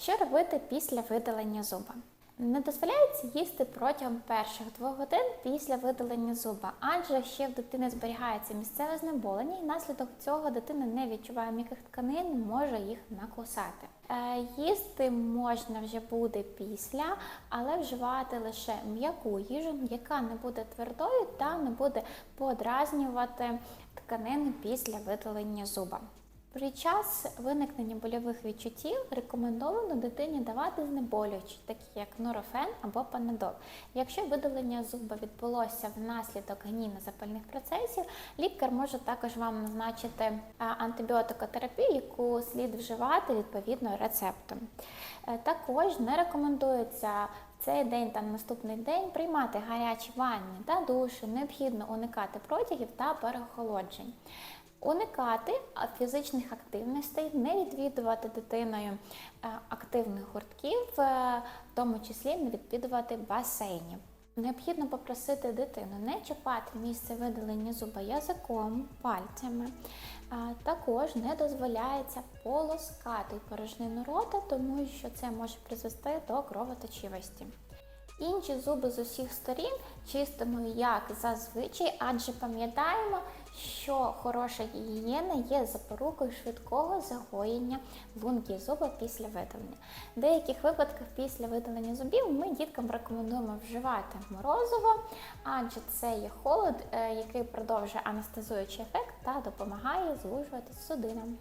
Що робити після видалення зуба? Не дозволяється їсти протягом перших двох годин після видалення зуба, адже ще в дитини зберігається місцеве знеболення, і внаслідок цього дитина не відчуває м'яких тканин, може їх накусати. Е, Їсти можна вже буде після, але вживати лише м'яку їжу, яка не буде твердою та не буде подразнювати тканини після видалення зуба. При час виникнення больових відчуттів рекомендовано дитині давати знеболюючі, такі як норофен або панадол. Якщо видалення зуба відбулося внаслідок гнійно-запальних процесів, лікар може також вам назначити антибіотикотерапію, яку слід вживати відповідно рецептом. Е, Також не рекомендується в цей день та наступний день приймати гарячі ванни та душі, необхідно уникати протягів та переохолоджень. Уникати фізичних активностей, не відвідувати дитиною е, активних гуртків, е, в тому числі не відвідувати басейнів. Необхідно попросити дитину не чіпати місце видалення зуба язиком, пальцями. Також не дозволяється полоскати порожнину рота, тому що це може призвести до кровоточивості. Інші зуби з усіх сторін чистимо як зазвичай, адже пам'ятаємо, що хороша гігієна є запорукою швидкого загоєння лунки зуба після видалення. В деяких випадках після видалення зубів ми діткам рекомендуємо вживати морозиво, адже це є холод, е, який продовжує анестезуючий ефект та допомагає звужувати судинам.